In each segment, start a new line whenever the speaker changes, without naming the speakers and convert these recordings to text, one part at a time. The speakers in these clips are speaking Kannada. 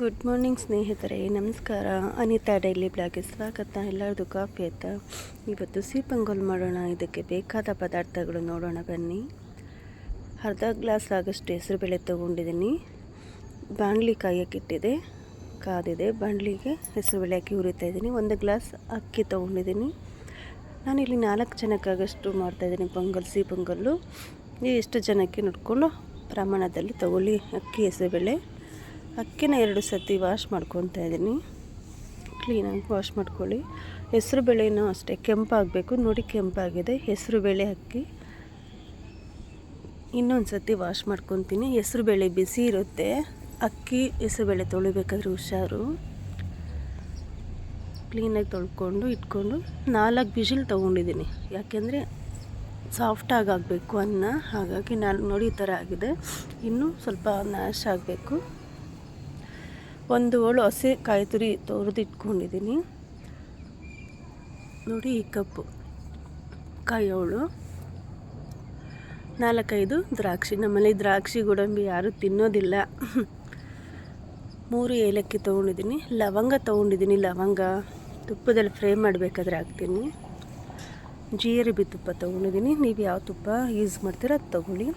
ಗುಡ್ ಮಾರ್ನಿಂಗ್ ಸ್ನೇಹಿತರೆ. ನಮಸ್ಕಾರ. ಅನಿತಾ ಡೈಲಿ ಬ್ಲಾಗ್ಗೆ ಸ್ವಾಗತ. ಎಲ್ಲರದು ಕಾಫಿ ಆಯ್ತಾ? ಇವತ್ತು ಸೀಪಂಗೋಲ್ ಮಾಡೋಣ. ಇದಕ್ಕೆ ಬೇಕಾದ ಪದಾರ್ಥಗಳು ನೋಡೋಣ. ಬನ್ನಿ. ಅರ್ಧ ಗ್ಲಾಸ್ ಆಗಷ್ಟು ಹೆಸರುಬೇಳೆ ತೊಗೊಂಡಿದ್ದೀನಿ. ಬಾಣಲಿ ಕಾಯಕ್ಕಿಟ್ಟಿದೆ ಕಾದಿದೆ. ಬಾಣಲಿಗೆ ಹೆಸರುಬೇಳೆ ಹಾಕಿ ಹುರಿತಾ ಇದ್ದೀನಿ. ಒಂದು ಗ್ಲಾಸ್ ಅಕ್ಕಿ ತೊಗೊಂಡಿದ್ದೀನಿ. ನಾನಿಲ್ಲಿ ನಾಲ್ಕು ಜನಕ್ಕಾಗಷ್ಟು ಮಾಡ್ತಾಯಿದ್ದೀನಿ ಪೊಂಗಲ್ ಸಿಹಿ ಪೊಂಗಲ್ಲು ಎಷ್ಟು ಜನಕ್ಕೆ ನೋಡಿಕೊಂಡು ಪ್ರಮಾಣದಲ್ಲಿ ತಗೊಳ್ಳಿ ಅಕ್ಕಿ ಹೆಸರುಬೇಳೆ ಅಕ್ಕಿನ ಎರಡು ಸತಿ ವಾಶ್ ಮಾಡ್ಕೊತಾ ಇದ್ದೀನಿ. ಕ್ಲೀನಾಗಿ ವಾಶ್ ಮಾಡ್ಕೊಳ್ಳಿ. ಹೆಸರು ಬೇಳೆನೂ ಅಷ್ಟೇ, ಕೆಂಪಾಗಬೇಕು. ನೋಡಿ ಕೆಂಪಾಗಿದೆ. ಹೆಸರು ಬೇಳೆ ಅಕ್ಕಿ. ಇನ್ನೊಂದು ಸತಿ ವಾಶ್ ಮಾಡ್ಕೊತೀನಿ. ಹೆಸರು ಬೇಳೆ ಬಿಸಿ ಇರುತ್ತೆ. ಅಕ್ಕಿ, ಹೆಸ್ರು ಬೇಳೆ ತೊಳಿಬೇಕಾದ್ರೆ ಹುಷಾರು. ಕ್ಲೀನಾಗಿ ತೊಳ್ಕೊಂಡು ಇಟ್ಕೊಂಡು ನಾಲ್ಕು ಬಿಸಿಲು ತೊಗೊಂಡಿದ್ದೀನಿ. ಯಾಕೆಂದರೆ ಸಾಫ್ಟಾಗಿ ಆಗಬೇಕು ಅನ್ನ. ಹಾಗಾಗಿ ನಾನು ನೋಡಿ ಈ ಥರ ಆಗಿದೆ. ಇನ್ನೂ ಸ್ವಲ್ಪ ನ್ಯಾಶ್ ಆಗಬೇಕು. ಒಂದು ಹೋಳು ಹಸಿ ಕಾಯಿ ತುರಿ ತೊರೆದು ಇಟ್ಕೊಂಡಿದ್ದೀನಿ ನೋಡಿ ಈ ಕಪ್ಪು ಕಾಯಿ ಹೋಳು ನಾಲ್ಕೈದು ದ್ರಾಕ್ಷಿ. ನಮ್ಮಲ್ಲಿ ದ್ರಾಕ್ಷಿ, ಗೋಡಂಬಿ ಯಾರೂ ತಿನ್ನೋದಿಲ್ಲ. ಮೂರು ಏಲಕ್ಕಿ ತೊಗೊಂಡಿದ್ದೀನಿ. ಲವಂಗ ತೊಗೊಂಡಿದ್ದೀನಿ. ಲವಂಗ ತುಪ್ಪದಲ್ಲಿ ಫ್ರೈ ಮಾಡಬೇಕಾದ್ರೆ ಹಾಕ್ತೀನಿ. ಜೀರಿಗೆ ತುಪ್ಪ ತೊಗೊಂಡಿದ್ದೀನಿ. ನೀವು ಯಾವ ತುಪ್ಪ ಯೂಸ್ ಮಾಡ್ತೀರೋ ಅದು ತೊಗೊಳ್ಳಿ.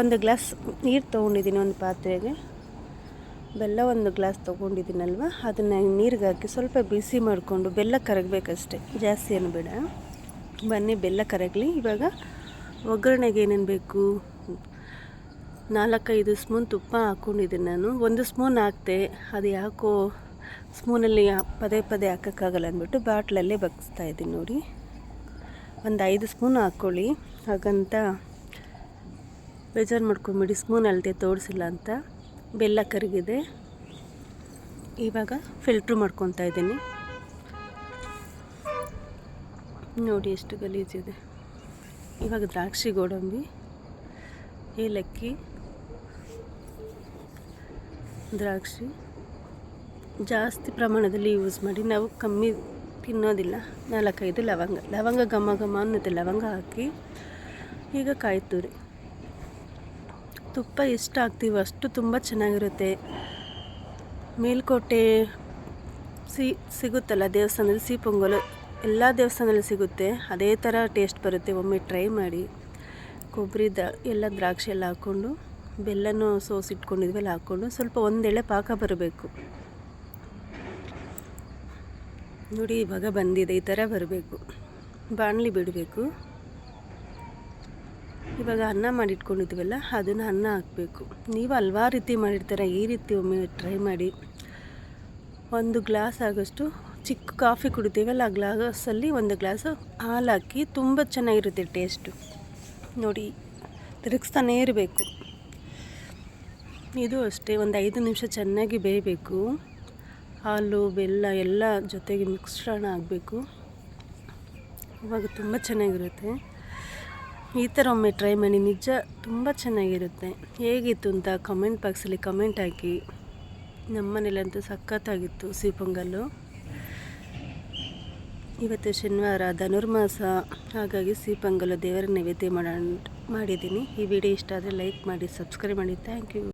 ಒಂದು ಗ್ಲಾಸ್ ನೀರು ತೊಗೊಂಡಿದ್ದೀನಿ ಒಂದು ಪಾತ್ರೆಗೆ. ಬೆಲ್ಲ ಒಂದು ಗ್ಲಾಸ್ ತೊಗೊಂಡಿದ್ದೀನಲ್ವ? ಅದನ್ನು ನೀರಿಗೆ ಹಾಕಿ ಸ್ವಲ್ಪ ಬಿಸಿ ಮಾಡಿಕೊಂಡು ಬೆಲ್ಲ ಕರಗಬೇಕಷ್ಟೆ. ಜಾಸ್ತಿ ಏನು ಬೇಡ. ಬನ್ನಿ, ಬೆಲ್ಲ ಕರಗಲಿ. ಇವಾಗ ಒಗ್ಗರಣೆಗೆ ಏನೇನು ಬೇಕು? ನಾಲ್ಕೈದು ಸ್ಪೂನ್ ತುಪ್ಪ ಹಾಕ್ಕೊಂಡಿದ್ದೀನಿ ನಾನು. ಒಂದು ಸ್ಪೂನ್ ಹಾಕ್ತೆ. ಅದು ಯಾಕೋ ಸ್ಪೂನಲ್ಲಿ ಪದೇ ಪದೇ ಹಾಕೋಕ್ಕಾಗಲ್ಲ ಅಂದ್ಬಿಟ್ಟು ಬಾಟ್ಲಲ್ಲೇ ಬಗ್ಸ್ತಾ ಇದ್ದೀನಿ ನೋಡಿ. ಒಂದು ಐದು ಸ್ಪೂನ್ ಹಾಕ್ಕೊಳ್ಳಿ. ಹಾಗಂತ ಬೇಜಾರು ಮಾಡ್ಕೊಂಬಿಡಿ, ಸ್ಪೂನ್ ಅಳತೆ ತೋರಿಸಿಲ್ಲ ಅಂತ. ಬೆಲ್ಲ ಕರಗಿದೆ. ಇವಾಗ ಫಿಲ್ಟ್ರ್ ಮಾಡ್ಕೊತಾ ಇದ್ದೀನಿ. ನೋಡಿ ಎಷ್ಟು ಗಲೀಜಿದೆ ಇವಾಗ ದ್ರಾಕ್ಷಿ ಗೋಡಂಬಿ, ಏಲಕ್ಕಿ, ದ್ರಾಕ್ಷಿ ಜಾಸ್ತಿ ಪ್ರಮಾಣದಲ್ಲಿ ಯೂಸ್ ಮಾಡಿ ನಾವು ಕಮ್ಮಿ ತಿನ್ನೋದಿಲ್ಲ. ನಾಲ್ಕೈದು ಲವಂಗ ಲವಂಗ ಘಮ ಘಮ ಅನ್ನುತ್ತೆ. ಲವಂಗ ಹಾಕಿ ಈಗ ಕಾಯಿ ತುರಿ ತುಪ್ಪ ಎಷ್ಟು ಹಾಕ್ತೀವೋ ಅಷ್ಟು ತುಂಬ ಚೆನ್ನಾಗಿರುತ್ತೆ. ಮೇಲ್ಕೋಟೆ ಸಿ, ಸಿಗುತ್ತಲ್ಲ ದೇವಸ್ಥಾನದಲ್ಲಿ ಸಿಹಿ ಪೊಂಗಲು, ಎಲ್ಲ ದೇವಸ್ಥಾನದಲ್ಲಿ ಸಿಗುತ್ತೆ. ಅದೇ ಥರ ಟೇಸ್ಟ್ ಬರುತ್ತೆ. ಒಮ್ಮೆ ಟ್ರೈ ಮಾಡಿ. ಕೊಬ್ಬರಿ ದ, ಎಲ್ಲ ದ್ರಾಕ್ಷಿ ಎಲ್ಲ ಹಾಕ್ಕೊಂಡು, ಬೆಲ್ಲನೂ ಸೋಸಿಟ್ಕೊಂಡಿದ್ವೆಲ್ಲ ಹಾಕ್ಕೊಂಡು ಸ್ವಲ್ಪ ಒಂದೆಳೆ ಪಾಕ ಬರಬೇಕು. ನೋಡಿ, ಇವಾಗ ಬಂದಿದೆ, ಈ ಥರ ಬರಬೇಕು. ಬಾಣಲಿ ಬಿಡಬೇಕು. ಇವಾಗ ಅನ್ನ ಮಾಡಿಟ್ಕೊಂಡಿದ್ವಲ್ಲ, ಅದನ್ನು ಅನ್ನ ಹಾಕಬೇಕು. ನೀವು ಹಲ್ವಾರು ರೀತಿ ಮಾಡಿರ್ತೀರ? ಈ ರೀತಿ ಒಮ್ಮೆ ಟ್ರೈ ಮಾಡಿ. ಒಂದು ಗ್ಲಾಸ್ ಆಗೋಷ್ಟು ಚಿಕ್ಕ ಕಾಫಿ ಕುಡಿತೀವಲ್ಲ ಆ ಗ್ಲಾಸಲ್ಲಿ ಒಂದು ಗ್ಲಾಸು ಹಾಲು ಹಾಕಿ ತುಂಬ ಚೆನ್ನಾಗಿರುತ್ತೆ ಟೇಸ್ಟು ನೋಡಿ, ತಿರುಗಿಸ್ತಾನೇ ಇರಬೇಕು. ಇದು ಅಷ್ಟೇ, ಒಂದು ಐದು ನಿಮಿಷ ಚೆನ್ನಾಗಿ ಬೇಯಬೇಕು. ಹಾಲು, ಬೆಲ್ಲ ಎಲ್ಲ ಜೊತೆಗೆ ಮಿಶ್ರಣ ಆಗಬೇಕು. ಇವಾಗ ತುಂಬ ಚೆನ್ನಾಗಿರುತ್ತೆ. ಈ ಥರ ಒಮ್ಮೆ ಟ್ರೈ ಮಾಡಿ, ನಿಜ ತುಂಬ ಚೆನ್ನಾಗಿರುತ್ತೆ. ಹೇಗಿತ್ತು ಅಂತ ಕಮೆಂಟ್ ಬಾಕ್ಸಲ್ಲಿ ಕಮೆಂಟ್ ಹಾಕಿ. ನಮ್ಮನೇಲಂತೂ ಸಖತ್ತಾಗಿತ್ತು ಸಿಹಿ ಪೊಂಗಲ್ಲು. ಇವತ್ತು ಶನಿವಾರ, ಧನುರ್ಮಾಸ. ಹಾಗಾಗಿ ಸಿಹಿ ಪೊಂಗಲ್ಲು ದೇವರ ನೈವೇದ್ಯ ಮಾಡ, ಮಾಡಿದ್ದೀನಿ. ಈ ವಿಡಿಯೋ ಇಷ್ಟ ಆದರೆ ಲೈಕ್ ಮಾಡಿ, ಸಬ್ಸ್ಕ್ರೈಬ್ ಮಾಡಿ. Thank you.